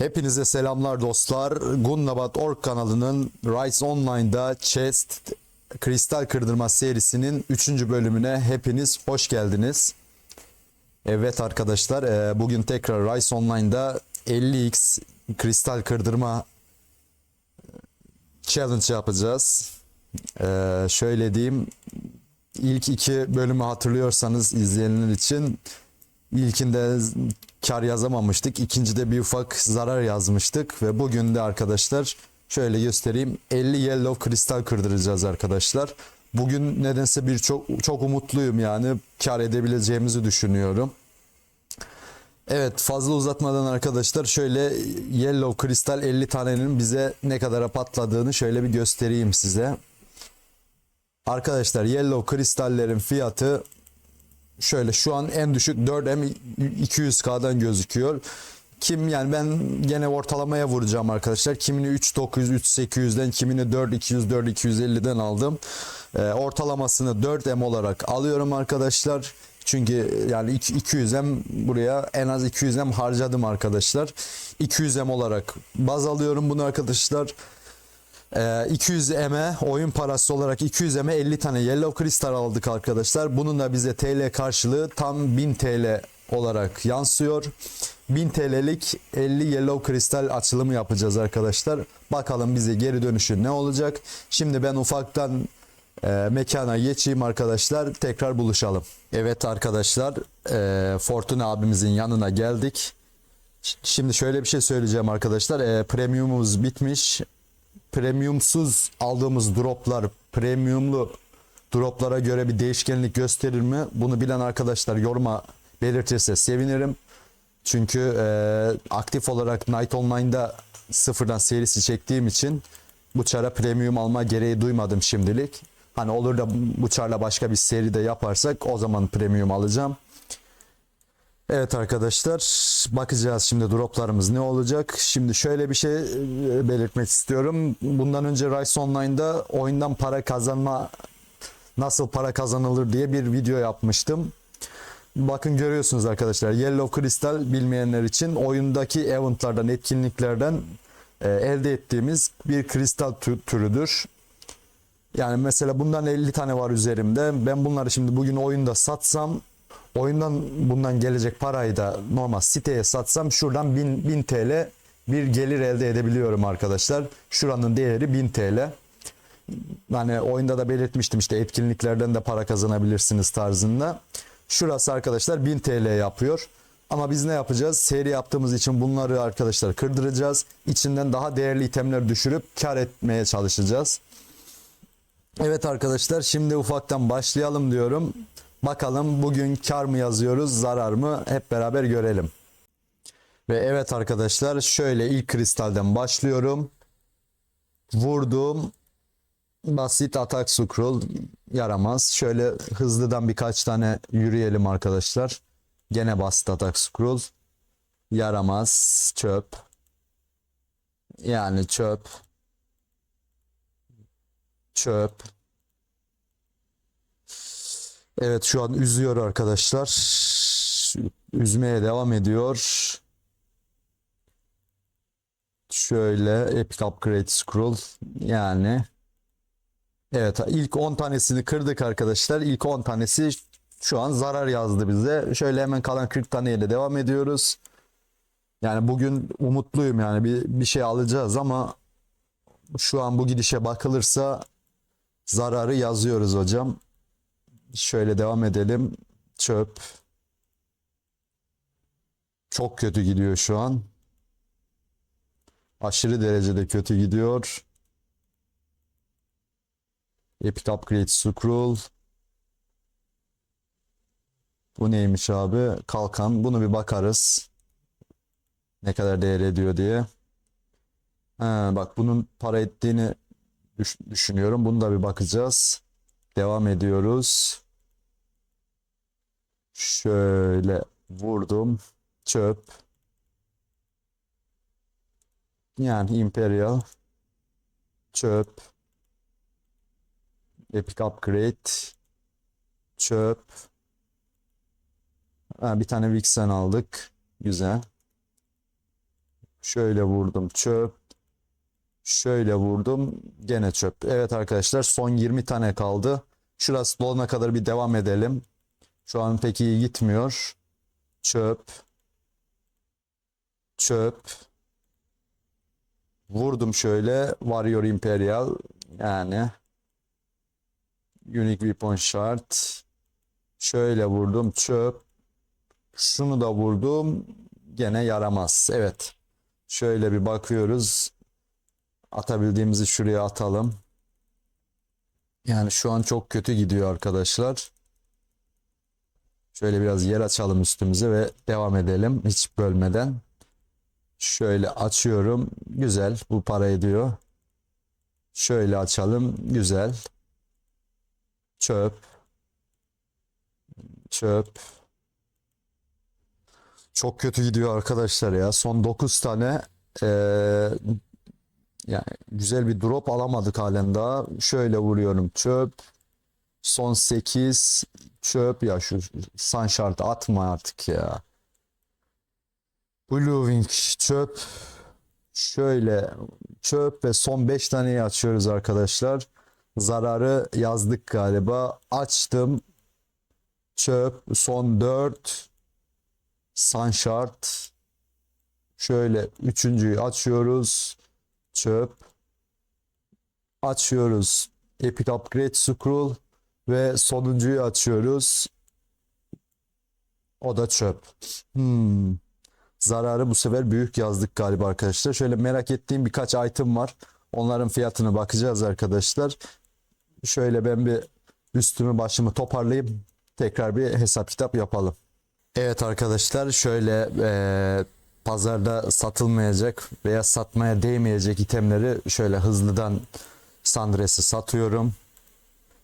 Hepinize selamlar dostlar. Gunnabat.org kanalının Rise Online'da Chest Kristal Kırdırma serisinin 3. bölümüne hepiniz hoş geldiniz. Evet arkadaşlar e, bugün tekrar Rise Online'da 50x kristal kırdırma challenge yapacağız. E, şöyle diyeyim ilk iki bölümü hatırlıyorsanız izleyenler için ilkinde kar yazamamıştık. İkincide bir ufak zarar yazmıştık ve bugün de arkadaşlar şöyle göstereyim 50 yellow kristal kırdıracağız arkadaşlar. Bugün nedense bir çok çok umutluyum yani kar edebileceğimizi düşünüyorum. Evet fazla uzatmadan arkadaşlar şöyle yellow kristal 50 tanenin bize ne kadara patladığını şöyle bir göstereyim size. Arkadaşlar yellow kristallerin fiyatı şöyle şu an en düşük 4M 200K'dan gözüküyor. Kim yani ben gene ortalamaya vuracağım arkadaşlar. Kimini 3900 3800'den kimini 4200 4250'den aldım. Ee, ortalamasını 4M olarak alıyorum arkadaşlar. Çünkü yani 200M buraya en az 200M harcadım arkadaşlar. 200M olarak baz alıyorum bunu arkadaşlar. Ee, 200 M'e oyun parası olarak 200 M'e 50 tane Yellow Crystal aldık arkadaşlar. Bunun da bize TL karşılığı tam 1000 TL olarak yansıyor. 1000 TL'lik 50 Yellow Crystal açılımı yapacağız arkadaşlar. Bakalım bize geri dönüşü ne olacak. Şimdi ben ufaktan e, mekana geçeyim arkadaşlar. Tekrar buluşalım. Evet arkadaşlar e, Fortuna abimizin yanına geldik. Şimdi şöyle bir şey söyleyeceğim arkadaşlar. E, premiumumuz bitmiş premiumsuz aldığımız droplar premiumlu droplara göre bir değişkenlik gösterir mi? Bunu bilen arkadaşlar yoruma belirtirse sevinirim. Çünkü e, aktif olarak Night Online'da sıfırdan serisi çektiğim için bu çara premium alma gereği duymadım şimdilik. Hani olur da bu çarla başka bir seri de yaparsak o zaman premium alacağım. Evet arkadaşlar bakacağız şimdi droplarımız ne olacak. Şimdi şöyle bir şey e, belirtmek istiyorum. Bundan önce Rise Online'da oyundan para kazanma nasıl para kazanılır diye bir video yapmıştım. Bakın görüyorsunuz arkadaşlar Yellow Crystal bilmeyenler için oyundaki eventlardan etkinliklerden e, elde ettiğimiz bir kristal tü- türüdür. Yani mesela bundan 50 tane var üzerimde. Ben bunları şimdi bugün oyunda satsam oyundan bundan gelecek parayı da normal siteye satsam şuradan 1000, 1000 TL bir gelir elde edebiliyorum arkadaşlar. Şuranın değeri 1000 TL. Yani oyunda da belirtmiştim işte etkinliklerden de para kazanabilirsiniz tarzında. Şurası arkadaşlar 1000 TL yapıyor. Ama biz ne yapacağız? Seri yaptığımız için bunları arkadaşlar kırdıracağız. İçinden daha değerli itemler düşürüp kar etmeye çalışacağız. Evet arkadaşlar şimdi ufaktan başlayalım diyorum. Bakalım bugün kar mı yazıyoruz zarar mı hep beraber görelim. Ve evet arkadaşlar şöyle ilk kristalden başlıyorum. Vurdum. Basit atak scroll yaramaz. Şöyle hızlıdan birkaç tane yürüyelim arkadaşlar. Gene basit atak scroll. Yaramaz. Çöp. Yani çöp. Çöp. Evet şu an üzüyor arkadaşlar. Üzmeye devam ediyor. Şöyle Epic Upgrade Scroll yani Evet ilk 10 tanesini kırdık arkadaşlar. İlk 10 tanesi şu an zarar yazdı bize. Şöyle hemen kalan 40 taneyle devam ediyoruz. Yani bugün umutluyum yani bir, bir şey alacağız ama şu an bu gidişe bakılırsa zararı yazıyoruz hocam. Şöyle devam edelim. Çöp. Çok kötü gidiyor şu an. Aşırı derecede kötü gidiyor. Epic Upgrade Scroll. Bu neymiş abi? Kalkan. Bunu bir bakarız. Ne kadar değer ediyor diye. Ha, bak bunun para ettiğini düş- düşünüyorum. Bunu da bir bakacağız. Devam ediyoruz. Şöyle vurdum. Çöp. Yani Imperial. Çöp. Epic Upgrade. Çöp. Ha, bir tane Vixen aldık. Güzel. Şöyle vurdum çöp. Şöyle vurdum gene çöp. Evet arkadaşlar son 20 tane kaldı. Şurası dolana kadar bir devam edelim. Şu an pek iyi gitmiyor. Çöp. Çöp. Vurdum şöyle. Warrior Imperial. Yani. Unique Weapon Shard. Şöyle vurdum. Çöp. Şunu da vurdum. Gene yaramaz. Evet. Şöyle bir bakıyoruz. Atabildiğimizi şuraya atalım. Yani şu an çok kötü gidiyor arkadaşlar. Şöyle biraz yer açalım üstümüze ve devam edelim hiç bölmeden. Şöyle açıyorum. Güzel. Bu para ediyor. Şöyle açalım. Güzel. Çöp. Çöp. Çok kötü gidiyor arkadaşlar ya. Son 9 tane eee, yani güzel bir drop alamadık halen daha. Şöyle vuruyorum. Çöp. Son 8 çöp ya şu sun şartı atma artık ya. Blue Wing çöp. Şöyle çöp ve son 5 taneyi açıyoruz arkadaşlar. Zararı yazdık galiba. Açtım. Çöp. Son 4. Sun şart. Şöyle üçüncüyü açıyoruz. Çöp. Açıyoruz. Epic Upgrade Scroll. Ve sonuncuyu açıyoruz. O da çöp. Hmm. Zararı bu sefer büyük yazdık galiba arkadaşlar. Şöyle merak ettiğim birkaç item var. Onların fiyatına bakacağız arkadaşlar. Şöyle ben bir üstümü başımı toparlayıp tekrar bir hesap kitap yapalım. Evet arkadaşlar şöyle eee, pazarda satılmayacak veya satmaya değmeyecek itemleri şöyle hızlıdan Sandres'e satıyorum.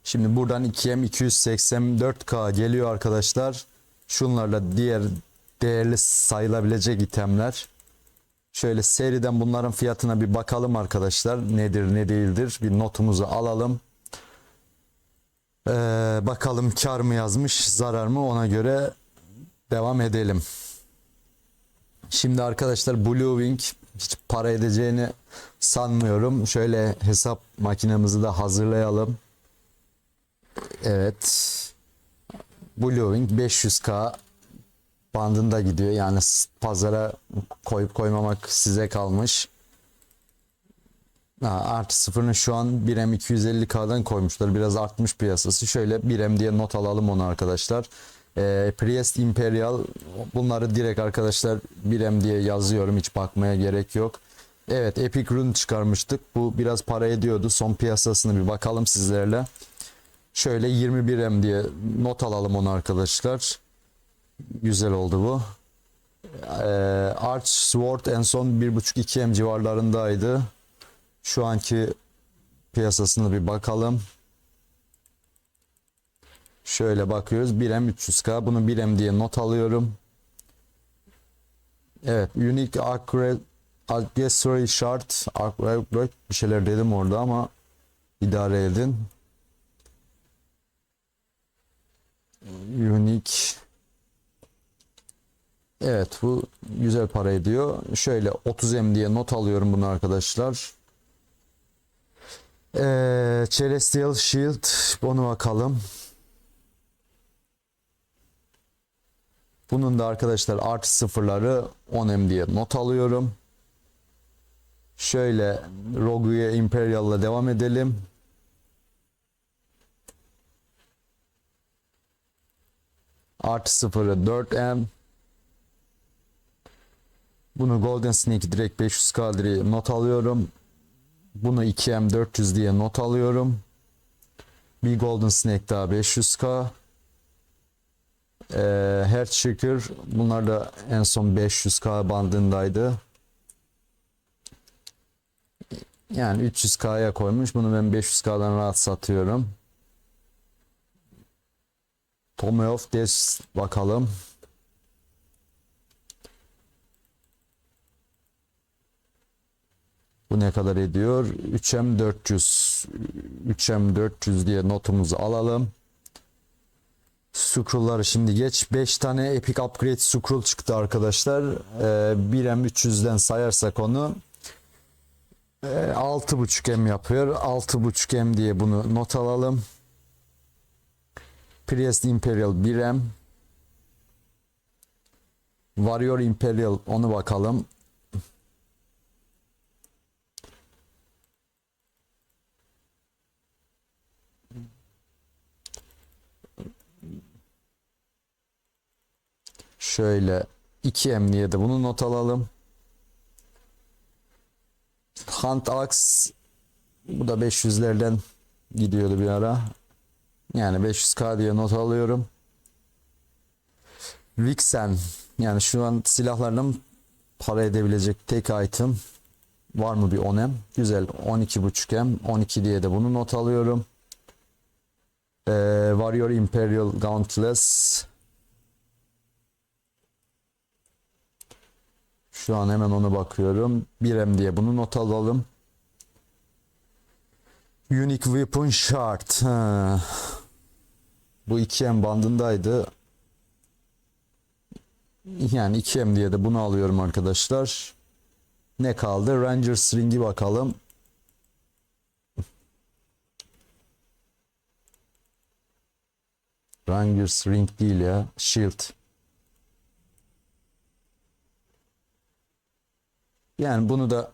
Şimdi buradan 2M 284K geliyor arkadaşlar. Şunlarla diğer değerli sayılabilecek itemler. Şöyle seriden bunların fiyatına bir bakalım arkadaşlar. Nedir ne değildir bir notumuzu alalım. Ee, bakalım kar mı yazmış zarar mı ona göre devam edelim. Şimdi arkadaşlar Blue Wing hiç para edeceğini sanmıyorum. Şöyle hesap makinemizi de hazırlayalım. Evet. Blue Wing 500k bandında gidiyor. Yani pazara koyup koymamak size kalmış. Ha, artı sıfırını şu an 1M 250K'dan koymuşlar. Biraz artmış piyasası. Şöyle 1M diye not alalım onu arkadaşlar. Ee, Priest Imperial bunları direkt arkadaşlar 1M diye yazıyorum. Hiç bakmaya gerek yok. Evet Epic Rune çıkarmıştık. Bu biraz para ediyordu. Son piyasasını bir bakalım sizlerle. Şöyle 21M diye not alalım onu arkadaşlar. Güzel oldu bu. Ee, Arch Sword en son 1.5-2M civarlarındaydı. Şu anki piyasasına bir bakalım. Şöyle bakıyoruz. 1M 300K. Bunu 1M diye not alıyorum. Evet. Unique Accre- Accessory Shard. Accurate bir şeyler dedim orada ama idare edin. Unique Evet bu güzel para ediyor. Şöyle 30M diye not alıyorum bunu arkadaşlar. Ee, Celestial Shield bunu bakalım. Bunun da arkadaşlar artı sıfırları 10M diye not alıyorum. Şöyle Rogue'ya Imperial'la devam edelim. Artı sıfırı 4M. Bunu Golden Snake direkt 500k diye not alıyorum. Bunu 2M 400 diye not alıyorum. Bir Golden Snake daha 500k. Ee, Heartshaker bunlar da en son 500k bandındaydı. Yani 300k'ya koymuş. Bunu ben 500k'dan rahat satıyorum. Tommy of Death bakalım. Bu ne kadar ediyor? 3M 400. 3M 400 diye notumuzu alalım. Scroll'ları şimdi geç. 5 tane Epic Upgrade Scroll çıktı arkadaşlar. Ee, 1M300'den sayarsak onu ee, 6.5M yapıyor. 6.5M diye bunu not alalım. Priest Imperial 1M. Warrior Imperial onu bakalım. Şöyle 2M diye de bunu not alalım. Hunt Axe bu da 500'lerden gidiyordu bir ara. Yani 500k diye not alıyorum. Vixen yani şu an silahlarının para edebilecek tek item var mı bir 10M? Güzel 12.5M 12 diye de bunu not alıyorum. Ee, Warrior Imperial Gauntless Şu an hemen onu bakıyorum. 1M diye bunu not alalım. Unique Weapon Shard. Ha. Bu 2M bandındaydı. Yani 2M diye de bunu alıyorum arkadaşlar. Ne kaldı? Ranger String'i bakalım. Ranger String değil ya. Shield. Yani bunu da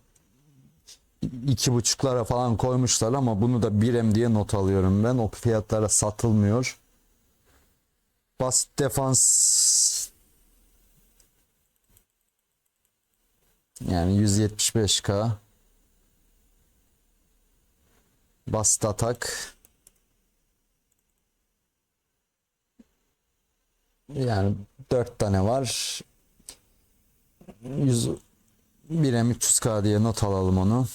iki buçuklara falan koymuşlar ama bunu da 1M diye not alıyorum ben. O fiyatlara satılmıyor. Basit defans yani 175k basit atak yani 4 tane var 100 1M 300K diye not alalım onu.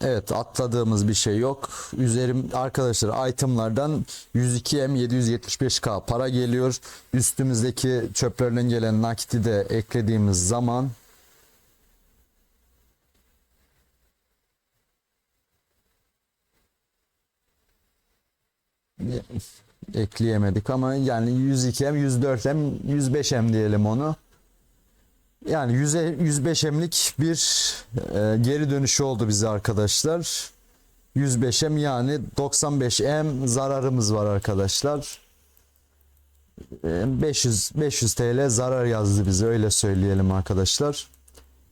Evet atladığımız bir şey yok. Üzerim arkadaşlar itemlardan 102M 775K para geliyor. Üstümüzdeki çöplerden gelen nakiti de eklediğimiz zaman ekleyemedik ama yani 102M, 104M, 105M diyelim onu. Yani 100'e 105M'lik bir e, geri dönüşü oldu bize arkadaşlar. 105M yani 95M zararımız var arkadaşlar. E, 500 500 TL zarar yazdı bize öyle söyleyelim arkadaşlar.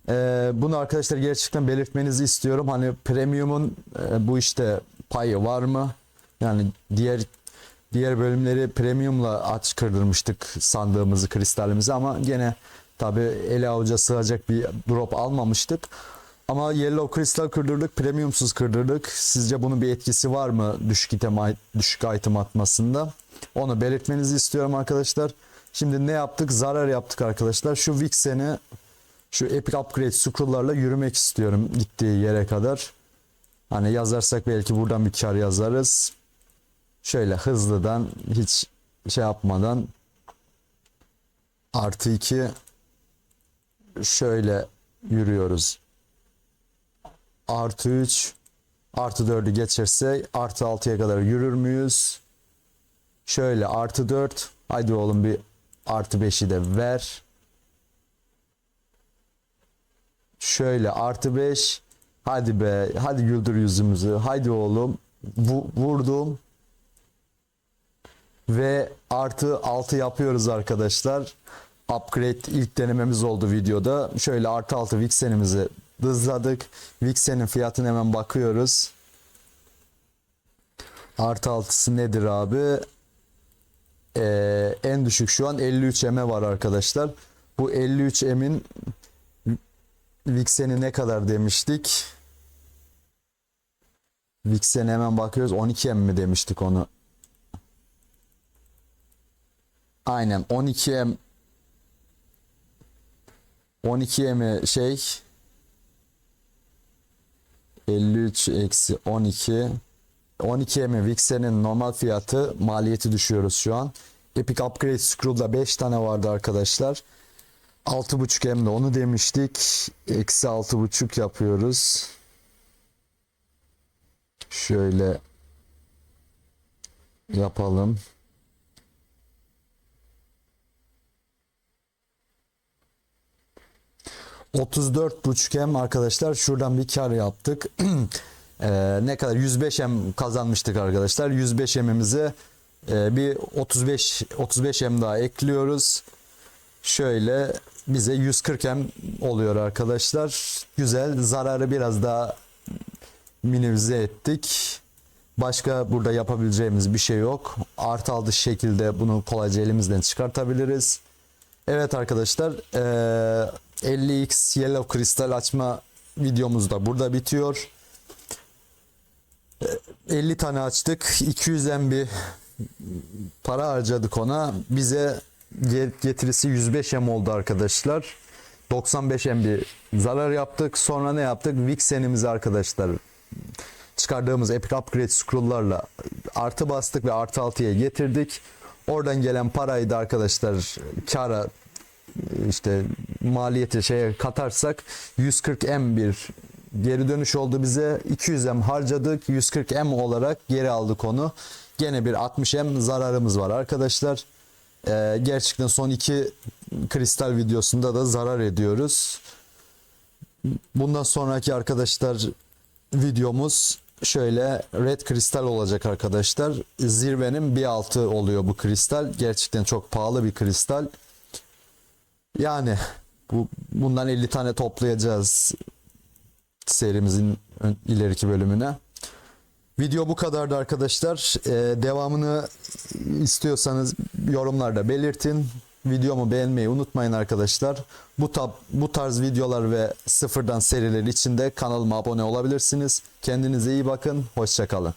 E, bunu arkadaşlar gerçekten belirtmenizi istiyorum. Hani premium'un e, bu işte payı var mı? Yani diğer diğer bölümleri premiumla aç kırdırmıştık sandığımızı, kristalimizi ama gene tabi ele avuca sığacak bir drop almamıştık. Ama yellow kristal kırdırdık, premiumsuz kırdırdık. Sizce bunun bir etkisi var mı düşük item, düşük item atmasında? Onu belirtmenizi istiyorum arkadaşlar. Şimdi ne yaptık? Zarar yaptık arkadaşlar. Şu Vixen'i şu Epic Upgrade scroll'larla yürümek istiyorum gittiği yere kadar. Hani yazarsak belki buradan bir kar yazarız. Şöyle hızlıdan hiç şey yapmadan artı 2 şöyle yürüyoruz. Artı 3 artı 4'ü geçirse artı 6'ya kadar yürür müyüz? Şöyle artı 4 haydi oğlum bir artı 5'i de ver. Şöyle artı 5 hadi be hadi güldür yüzümüzü haydi oğlum Bu, vurdum ve artı 6 yapıyoruz arkadaşlar. Upgrade ilk denememiz oldu videoda. Şöyle artı 6 Vixen'imizi hızladık. Vixen'in fiyatına hemen bakıyoruz. Artı 6'sı nedir abi? Ee, en düşük şu an 53 M var arkadaşlar. Bu 53 M'in Vixen'i ne kadar demiştik? Vixen'e hemen bakıyoruz. 12 M mi demiştik onu? Aynen 12M 12M şey 53 eksi 12 12M Vixen'in normal fiyatı maliyeti düşüyoruz şu an. Epic Upgrade Scroll'da 5 tane vardı arkadaşlar. 6.5M'de onu demiştik. Eksi 6.5 yapıyoruz. Şöyle yapalım. ...34.5 M arkadaşlar şuradan bir kar yaptık. Ee, ne kadar 105 M kazanmıştık arkadaşlar. 105 M'imize e, bir 35 35 M daha ekliyoruz. Şöyle bize 140 M oluyor arkadaşlar. Güzel zararı biraz daha minimize ettik. Başka burada yapabileceğimiz bir şey yok. Artı aldı şekilde bunu kolayca elimizden çıkartabiliriz. Evet arkadaşlar eee, 50x yellow kristal açma videomuz da burada bitiyor. Eee, 50 tane açtık. 200 MB para harcadık ona. Bize ge- getirisi 105 M oldu arkadaşlar. 95 MB zarar yaptık. Sonra ne yaptık? Vixen'imizi arkadaşlar çıkardığımız Epic Upgrade scroll'larla artı bastık ve artı 6'ya getirdik. Oradan gelen parayı da arkadaşlar kara işte maliyeti şeye katarsak 140 M bir geri dönüş oldu bize. 200 M harcadık. 140 M olarak geri aldık onu. Gene bir 60 M zararımız var arkadaşlar. Ee, gerçekten son iki kristal videosunda da zarar ediyoruz. Bundan sonraki arkadaşlar videomuz şöyle red kristal olacak arkadaşlar. Zirvenin bir altı oluyor bu kristal. Gerçekten çok pahalı bir kristal. Yani bu bundan 50 tane toplayacağız serimizin ileriki bölümüne. Video bu kadardı arkadaşlar. Ee, devamını istiyorsanız yorumlarda belirtin. Videomu beğenmeyi unutmayın arkadaşlar. Bu tab bu tarz videolar ve sıfırdan seriler için de kanalıma abone olabilirsiniz. Kendinize iyi bakın. Hoşçakalın.